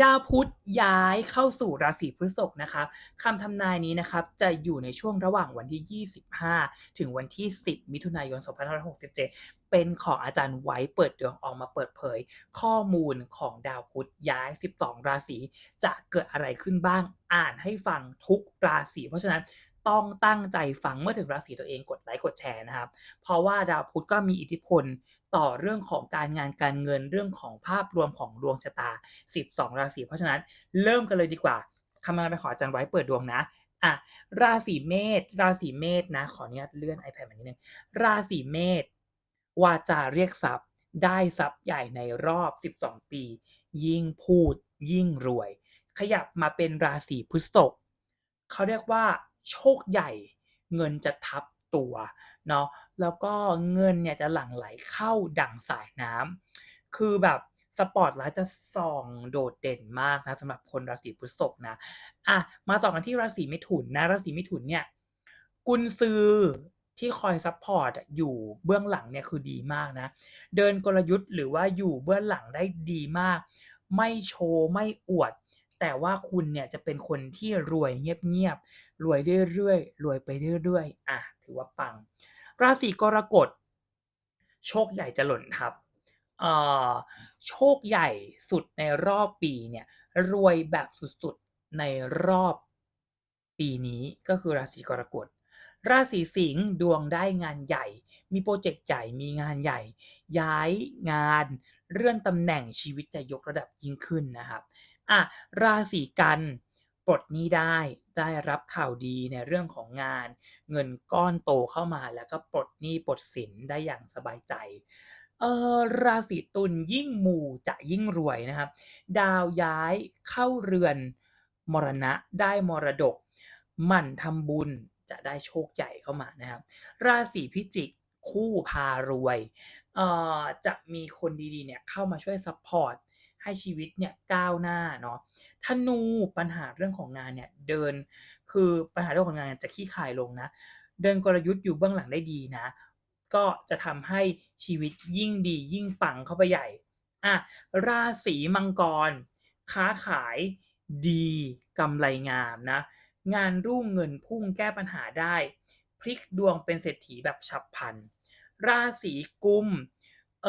ดาวพุธย้ายเข้าสู่ราศีพฤษภนะครับคำทำนายนี้นะครับจะอยู่ในช่วงระหว่างวันที่ 25 ถึงวันที่ 10 มิถุนายน 2567 เป็นของอาจารย์ไว้เปิดดวงออกมาเปิดเผย ข้อมูลของดาวพุธย้าย 12 ราศีจะเกิดอะไรขึ้นบ้างอ่านให้ฟังทุกราศีเพราะฉะนั้นต้องตั้งใจฟังเมื่อถึงราศีตัวเองกดไลค์กดแชร์นะครับ เพราะว่าดาวพุธก็มีอิทธิพล ต่อเรื่องของการงานการเงินเรื่องของภาพรวมของดวงชะตา 12 ราศีเพราะฉะนั้นเริ่มกันเลยดีกว่าคำนำนาไปขออาจารย์ไว้เปิดดวงนะอะราศีเมษราศีเมษนะ ขออนุญาตเลื่อน iPad มานิดนึงราศีเมษวาจาเรียกทรัพย์ ได้ทรัพย์ใหญ่ในรอบ 12 ปี ยิ่งพูด ยิ่งรวย ขยับมาเป็นราศีพฤษภเขาเรียกว่า โชคใหญ่ เงินจะทับ ตัวเนาะแล้วก็เงินเนี่ยจะหลั่งไหลเข้าดั่งสายน้ำคือแบบสปอตไลท์จะส่องโดดเด่นมากนะสำหรับคนราศีพฤษภนะอะมาต่อกันที่ราศีมิถุนนะราศีมิถุนเนี่ยกุนซือที่คอยซัพพอร์ตอยู่เบื้องหลังเนี่ยคือดีมากนะ เดินกลยุทธ์หรือว่าอยู่เบื้องหลังได้ดีมาก ไม่โชว์ ไม่อวด แต่ว่าคุณเนี่ยจะเป็นคนที่รวยเงียบๆรวยเรื่อยๆรวยไปเรื่อยๆอะถือว่าปัง ราศีกรกฎโชคใหญ่จะหล่นทับเอ่อโชคใหญ่สุดในรอบปีเนี่ยรวยแบบสุดๆในรอบปีนี้ก็คือราศีกรกฎราศีสิงห์ดวงได้งานใหญ่ มีโปรเจกต์ใหญ่มีงานใหญ่ ย้ายงานเลื่อนตำแหน่งชีวิตจะยกระดับยิ่งขึ้นนะครับ อะราศีกันปลดหนี้ได้ได้รับข่าวดีในเรื่องของงาน เงินก้อนโตเข้ามาแล้วก็ปลดหนี้ปลดสินได้อย่างสบายใจเออราศีตุลยิ่งมูจะยิ่งรวยนะครับ ดาวย้ายเข้าเรือนมรณะได้มรดกหมั่นทำบุญจะได้โชคใหญ่เข้ามานะครับ ราศีพิจิกคู่พารวยเอ่อจะมีคนดีๆเนี่ยเข้ามาช่วยซัพพอร์ต ให้ชีวิตเนี่ยก้าวหน้าเนาะธนูปัญหาเรื่องของงานเนี่ยเดินคือปัญหาเรื่องของงานจะขี้คายลงนะ เดินกลยุทธ์อยู่เบื้องหลังได้ดีนะ ก็จะทำให้ชีวิตยิ่งดียิ่งปังเข้าไปใหญ่อะราศีมังกร ค้าขายดีกำไรงามนะ งานรุ่งเงินพุ่งแก้ปัญหาได้ พลิกดวงเป็นเศรษฐีแบบฉับพลัน ราศีกุม เอ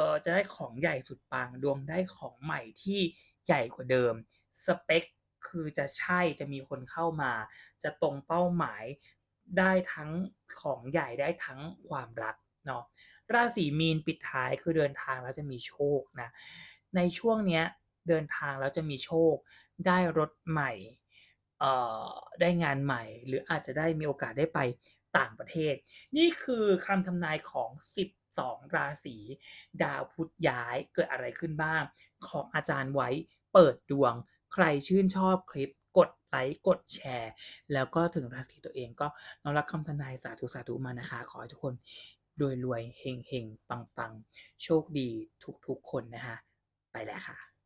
อจะได้ของใหญ่สุดปังดวงได้ของใหม่ที่ใหญ่กว่าเดิม สเปคคือจะใช่จะมีคนเข้ามา จะตรงเป้าหมายได้ทั้งของใหญ่ได้ทั้งความรักเนาะราศีมีนปิดท้ายคือเดินทางแล้วจะมีโชคนะในช่วงเนี้ยเดินทางแล้วจะมีโชค ได้รถใหม่เอ่อได้งานใหม่ หรืออาจจะได้มีโอกาสได้ไปต่างประเทศ นี่คือคำทำนายของ 12 ราศีดาวพุธย้ายเกิดอะไรขึ้นบ้าง ของอาจารย์ไว้เปิดดวง ใครชื่นชอบคลิปกดไลค์กดแชร์ แล้วก็ถึงราศีตัวเองก็น้อมรับคำทนายสาธุสาธุมานะคะ ขอให้ทุกคนรวยรวยเฮงเฮงปังปังโชคดีทุกๆคนนะคะ ไปแล้วค่ะ